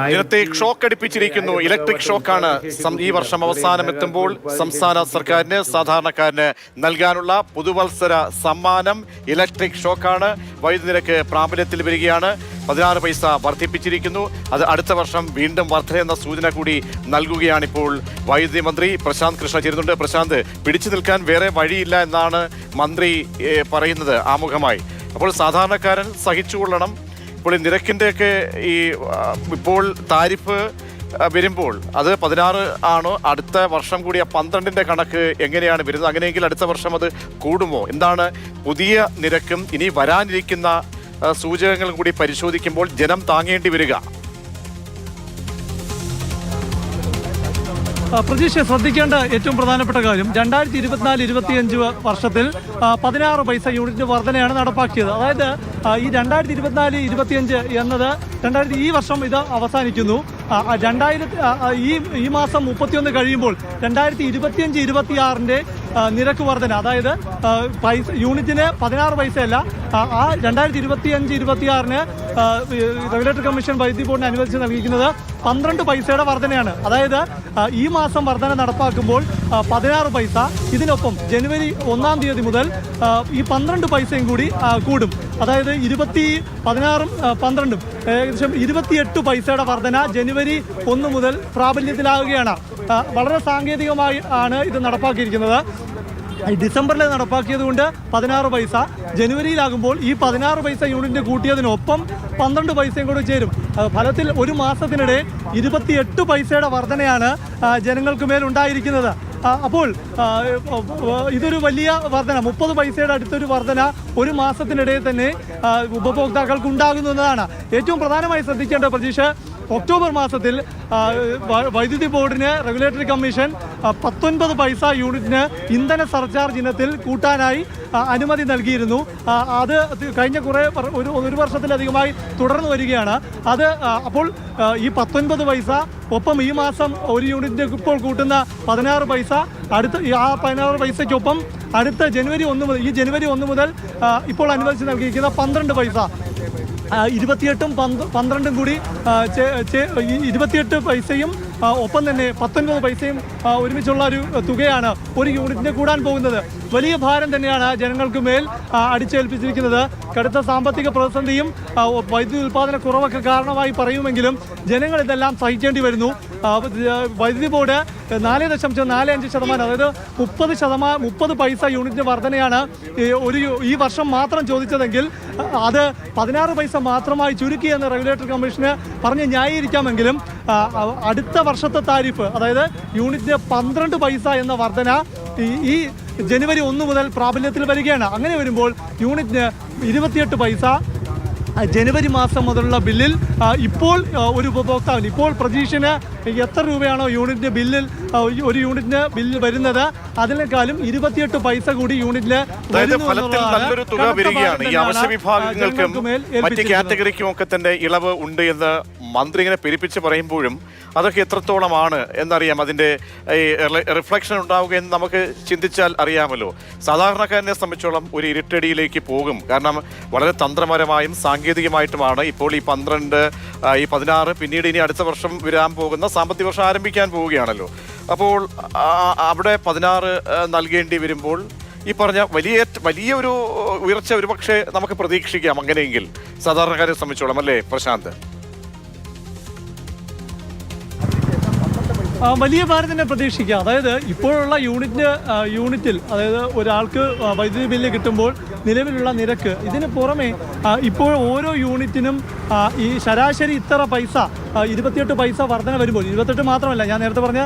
ജനത്തെ shock അടിപ്പിച്ചിരിക്കുന്നു. Electric ഷോക്കാണ്. ആണ് ഈ വർഷം അവസാനം എത്തുമ്പോൾ സംസ്ഥാന സർക്കാരിന് സാധാരണക്കാരന് നൽകാനുള്ള പുതുവത്സര സമ്മാനം ഇലക്ട്രിക് ഷോക്കാണ്. വൈദ്യുതി നിരക്ക് പ്രാബല്യത്തിൽ വരികയാണ്. പതിനാറ് പൈസ വർദ്ധിപ്പിച്ചിരിക്കുന്നു. അത് അടുത്ത വർഷം വീണ്ടും വർധന എന്ന സൂചന കൂടി നൽകുകയാണിപ്പോൾ വൈദ്യുതി മന്ത്രി പ്രശാന്ത് കൃഷ്ണ ചേരുന്നുണ്ട്. പ്രശാന്ത് പിടിച്ചു നിൽക്കാൻ വേറെ വഴിയില്ല എന്നാണ് മന്ത്രി പറയുന്നത് ആമുഖമായി. അപ്പോൾ സാധാരണക്കാരൻ സഹിച്ചുകൊള്ളണം. ഇപ്പോൾ ഈ നിരക്കിന്റെയൊക്കെ ഈ ഇപ്പോൾ താരിഫ് വരുമ്പോൾ അത് പതിനാറ് ആണ്? അടുത്ത വർഷം കൂടി ആ പന്ത്രണ്ടിന്റെ കണക്ക് എങ്ങനെയാണ് വരുന്നത്? അങ്ങനെയെങ്കിൽ അടുത്ത വർഷം അത് കൂടുമോ? എന്താണ് പുതിയ നിരക്കും ഇനി വരാനിരിക്കുന്ന സൂചകങ്ങളും കൂടി പരിശോധിക്കുമ്പോൾ ജനം താങ്ങേണ്ടി വരിക. പ്രതീക്ഷ ശ്രദ്ധിക്കേണ്ട ഏറ്റവും പ്രധാനപ്പെട്ട കാര്യം രണ്ടായിരത്തി ഇരുപത്തിനാല് ഇരുപത്തിയഞ്ച് വർഷത്തിൽ പതിനാറ് പൈസ യൂണിറ്റിന് വർധനയാണ് നടപ്പാക്കിയത്. അതായത് ഈ രണ്ടായിരത്തി ഇരുപത്തിനാല് ഇരുപത്തിയഞ്ച് എന്നത് രണ്ടായിരത്തി ഈ വർഷം ഇത് അവസാനിക്കുന്നു. രണ്ടായിരത്തി ഈ ഈ മാസം മുപ്പത്തിയൊന്ന് കഴിയുമ്പോൾ രണ്ടായിരത്തി ഇരുപത്തിയഞ്ച് ഇരുപത്തിയാറിന്റെ നിരക്ക് വർധന. അതായത് പൈസ യൂണിറ്റിന് പതിനാറ് പൈസയല്ല ആ, ആ ഇരുപത്തി അഞ്ച് ഇരുപത്തിയാറിന് റെഗുലേറ്ററി കമ്മീഷൻ വൈദ്യുതി ബോർഡിന് അനുവദിച്ച് നൽകിയിരിക്കുന്നത് പന്ത്രണ്ട് പൈസയുടെ വർധനയാണ്. അതായത് ഈ മാസം വർധന നടപ്പാക്കുമ്പോൾ പതിനാറ് പൈസ. ഇതിനൊപ്പം ജനുവരി ഒന്നാം തീയതി മുതൽ ഈ പന്ത്രണ്ട് പൈസയും കൂടി കൂടും. അതായത് ഇരുപത്തി പതിനാറും പന്ത്രണ്ടും. ഏകദേശം ഇരുപത്തിയെട്ട് പൈസയുടെ വർധന ജനുവരി ഒന്ന് മുതൽ പ്രാബല്യത്തിലാവുകയാണ് വളരെ സാങ്കേതികമായി ആണ് ഇത് നടപ്പാക്കിയിരിക്കുന്നത്. ഡിസംബറിൽ നടപ്പാക്കിയത് കൊണ്ട് പതിനാറ് പൈസ. ജനുവരിയിലാകുമ്പോൾ ഈ പതിനാറ് പൈസ യൂണിറ്റ് കൂട്ടിയതിനൊപ്പം പന്ത്രണ്ട് പൈസയും കൂടെ ചേരും. ഫലത്തിൽ ഒരു മാസത്തിനിടെ ഇരുപത്തിയെട്ട് പൈസയുടെ വർധനയാണ് ജനങ്ങൾക്ക് മേൽ ഉണ്ടായിരിക്കുന്നത് അപ്പോൾ ഇതൊരു വലിയ വർധന മുപ്പത് പൈസയുടെ അടുത്തൊരു വർധന ഒരു മാസത്തിനിടയിൽ തന്നെ ഉപഭോക്താക്കൾക്ക് ഉണ്ടാകുന്നു എന്നതാണ്. ഏറ്റവും പ്രധാനമായി ശ്രദ്ധിക്കേണ്ട പ്രതീക്ഷ ഒക്ടോബർ മാസത്തിൽ വൈദ്യുതി ബോർഡിന് റെഗുലേറ്ററി കമ്മീഷൻ പത്തൊൻപത് പൈസ യൂണിറ്റിന് ഇന്ധന സർചാർജ് ഇനത്തിൽ കൂട്ടാനായി അനുമതി നൽകിയിരുന്നു. അത് കഴിഞ്ഞ കുറേ ഒരു ഒരു വർഷത്തിലധികമായി തുടർന്നു വരികയാണ്. അത് അപ്പോൾ ഈ പത്തൊൻപത് പൈസ ഒപ്പം ഈ മാസം ഒരു യൂണിറ്റിന് ഇപ്പോൾ കൂട്ടുന്ന പതിനാറ് പൈസ അടുത്ത ആ പതിനാറ് പൈസയ്ക്കൊപ്പം അടുത്ത ജനുവരി ഒന്ന് മുതൽ ഈ ജനുവരി ഒന്ന് മുതൽ ഇപ്പോൾ അനുവദിച്ച് നൽകിയിരിക്കുന്ന പന്ത്രണ്ട് പൈസ. ഇരുപത്തിയെട്ടും പന്ത് പന്ത്രണ്ടും കൂടി ഇരുപത്തിയെട്ട് പൈസയും ഒപ്പം തന്നെ പത്തൊൻപത് പൈസയും ഒരുമിച്ചുള്ള ഒരു തുകയാണ് ഒരു യൂണിറ്റിന് കൂടാൻ പോകുന്നത്. വലിയ ഭാരം തന്നെയാണ് ജനങ്ങൾക്ക് മേൽ അടിച്ചേൽപ്പിച്ചിരിക്കുന്നത്. കടുത്ത സാമ്പത്തിക പ്രതിസന്ധിയും വൈദ്യുതി ഉൽപ്പാദന കുറവൊക്കെ കാരണമായി പറയുമെങ്കിലും ജനങ്ങൾ ഇതെല്ലാം സഹിക്കേണ്ടി വരുന്നു. വൈദ്യുതി ബോർഡ് നാല് ദശാംശം നാല് അഞ്ച് ശതമാനം അതായത് മുപ്പത് ശതമാനം മുപ്പത് പൈസ യൂണിറ്റ് വർധനയാണ് ഒരു ഈ വർഷം മാത്രം ചോദിച്ചതെങ്കിൽ അത് പതിനാറ് പൈസ മാത്രമായി ചുരുക്കി എന്ന് റെഗുലേറ്ററി കമ്മീഷന് പറഞ്ഞ് ന്യായീകരിക്കാമെങ്കിലും അടുത്ത വർഷത്തെ താരിഫ് അതായത് യൂണിറ്റിന് പന്ത്രണ്ട് പൈസ എന്ന വർധന ഈ ജനുവരി ഒന്ന് മുതൽ പ്രാബല്യത്തിൽ വരികയാണ്. അങ്ങനെ വരുമ്പോൾ യൂണിറ്റിന് ഇരുപത്തിയെട്ട് പൈസ ജനുവരി മാസം മുതലുള്ള ബില്ലിൽ ഇപ്പോൾ ഒരു ഉപഭോക്താവിന് ഇപ്പോൾ പ്രതീക്ഷന് എത്ര രൂപയാണോ യൂണിറ്റിന് ബില്ലിൽ ഒരു യൂണിറ്റിന് ബില്ല് വരുന്നത് അതിനേക്കാളും ഇരുപത്തിയെട്ട് പൈസ കൂടി യൂണിറ്റിന് നല്ലൊരു തുക വരികയാണ്. ഈ അവശ്യ വിഭാഗങ്ങൾക്കും മറ്റ് കാറ്റഗറിക്കും ഒക്കെ തന്നെ ഇളവ് ഉണ്ട് എന്ന് മന്ത്രി ഇങ്ങനെ പെരുപ്പിച്ച് പറയുമ്പോഴും അതൊക്കെ എത്രത്തോളമാണ് എന്നറിയാം. അതിന്റെ ഈ റിഫ്ലക്ഷൻ ഉണ്ടാവുക എന്ന് നമുക്ക് ചിന്തിച്ചാൽ അറിയാമല്ലോ. സാധാരണക്കാരനെ സംബന്ധിച്ചോളം ഒരു ഇരുട്ടടിയിലേക്ക് പോകും. കാരണം വളരെ തന്ത്രപരമായും സാങ്കേതികമായിട്ടുമാണ് ഇപ്പോൾ ഈ പന്ത്രണ്ട് ഈ പതിനാറ് പിന്നീട് ഇനി അടുത്ത വർഷം വരാൻ പോകുന്ന സാമ്പത്തിക വർഷം ആരംഭിക്കാൻ പോവുകയാണല്ലോ. അപ്പോൾ അവിടെ പതിനാറ് നൽകേണ്ടി വരുമ്പോൾ ഈ പറഞ്ഞ വലിയ വലിയ ഒരു ഉയർച്ച ഒരുപക്ഷെ നമുക്ക് പ്രതീക്ഷിക്കാം അങ്ങനെയെങ്കിൽ. സാധാരണക്കാരെ സംബന്ധിച്ചോളം അല്ലേ പ്രശാന്ത്? വലിയ ഭാരം തന്നെ പ്രതീക്ഷിക്കാം. അതായത് ഇപ്പോഴുള്ള യൂണിറ്റിന് യൂണിറ്റിൽ അതായത് ഒരാൾക്ക് വൈദ്യുതി ബില്ല് കിട്ടുമ്പോൾ നിലവിലുള്ള നിരക്ക് ഇതിന് പുറമെ ഇപ്പോൾ ഓരോ യൂണിറ്റിനും ഈ ശരാശരി ഇത്ര പൈസ ഇരുപത്തിയെട്ട് പൈസ വർധന വരുമ്പോൾ ഇരുപത്തെട്ട് മാത്രമല്ല ഞാൻ നേരത്തെ പറഞ്ഞ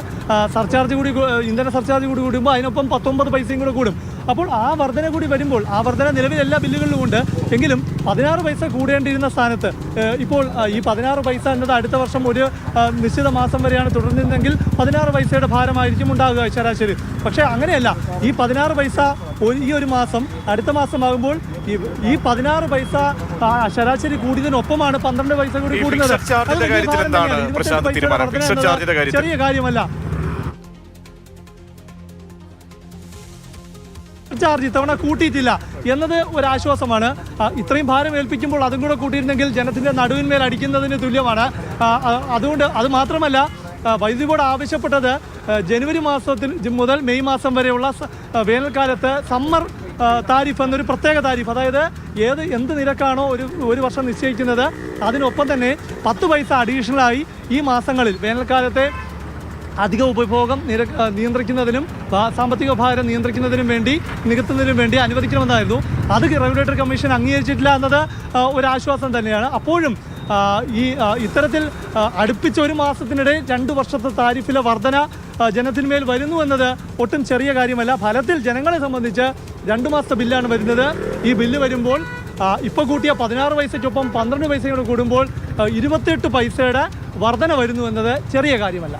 സർചാർജ് കൂടി ഇന്ധന സർചാർജ് കൂടി കൂടുമ്പോൾ അതിനൊപ്പം പത്തൊമ്പത് പൈസയും കൂടെ കൂടും. അപ്പോൾ ആ വർധന കൂടി വരുമ്പോൾ ആ വർധന നിലവിൽ എല്ലാ ബില്ലുകളിലും ഉണ്ട്. എങ്കിലും പതിനാറ് പൈസ കൂടേണ്ടിയിരുന്ന സ്ഥാനത്ത് ഇപ്പോൾ ഈ പതിനാറ് പൈസ എന്നത് അടുത്ത വർഷം ഒരു നിശ്ചിത മാസം വരെയാണ് തുടർന്നിരുന്നെങ്കിൽ പതിനാറ് പൈസയുടെ ഭാരമായിരിക്കും ഉണ്ടാകുക ശരാശരി. പക്ഷേ അങ്ങനെയല്ല. ഈ പതിനാറ് പൈസ ഒരു- ഈ ഒരു മാസം അടുത്ത മാസമാകുമ്പോൾ ഈ ഈ പതിനാറ് പൈസ ശരാശരി കൂടിയതിനൊപ്പമാണ് പന്ത്രണ്ട് പൈസ കൂടി കൂടുന്നത്. ചെറിയ charge ചാർജ് ഇത്തവണ കൂട്ടിയിട്ടില്ല എന്നത് ഒരു ആശ്വാസമാണ് ഇത്രയും ഭാരം ഏൽപ്പിക്കുമ്പോൾ അതും കൂടെ കൂട്ടിയിരുന്നെങ്കിൽ ജനത്തിന്റെ നടുവിന്മേൽ അടിക്കുന്നതിന് തുല്യമാണ്. അതുകൊണ്ട് അത് മാത്രമല്ല വൈദ്യുതി ബോർഡ് ആവശ്യപ്പെട്ടത് ജനുവരി മാസത്തിൽ മുതൽ മെയ് മാസം വരെയുള്ള വേനൽക്കാലത്ത് സമ്മർ താരിഫ് എന്നൊരു പ്രത്യേക താരിഫ് അതായത് ഏത് എന്ത് നിരക്കാണോ ഒരു ഒരു വർഷം നിശ്ചയിക്കുന്നത് അതിനൊപ്പം തന്നെ പത്ത് പൈസ അഡീഷണലായി ഈ മാസങ്ങളിൽ വേനൽക്കാലത്തെ അധിക ഉപഭോഗം നിര നിയന്ത്രിക്കുന്നതിനും സാമ്പത്തിക ഭാരം നിയന്ത്രിക്കുന്നതിനും വേണ്ടി നികത്തുന്നതിനും വേണ്ടി അനുവദിക്കണമെന്നായിരുന്നു. അത് റെഗുലേറ്റർ കമ്മീഷൻ അംഗീകരിച്ചിട്ടില്ല എന്നത് ഒരാശ്വാസം തന്നെയാണ്. അപ്പോഴും ഈ ഇത്തരത്തിൽ അടുപ്പിച്ച ഒരു മാസത്തിനിടെ രണ്ട് വർഷത്തെ താരിഫിലെ വർധന ജനത്തിന്മേൽ വരുന്നു എന്നത് ഒട്ടും ചെറിയ കാര്യമല്ല. ഫലത്തിൽ ജനങ്ങളെ സംബന്ധിച്ച് രണ്ട് മാസത്തെ ബില്ലാണ് വരുന്നത്. ഈ ബില്ല് വരുമ്പോൾ ഇപ്പോൾ കൂട്ടിയ പതിനാറ് പൈസയ്ക്കൊപ്പം പന്ത്രണ്ട് പൈസയോട് കൂടുമ്പോൾ ഇരുപത്തിയെട്ട് പൈസയുടെ വർധന വരുന്നു എന്നത് ചെറിയ കാര്യമല്ല.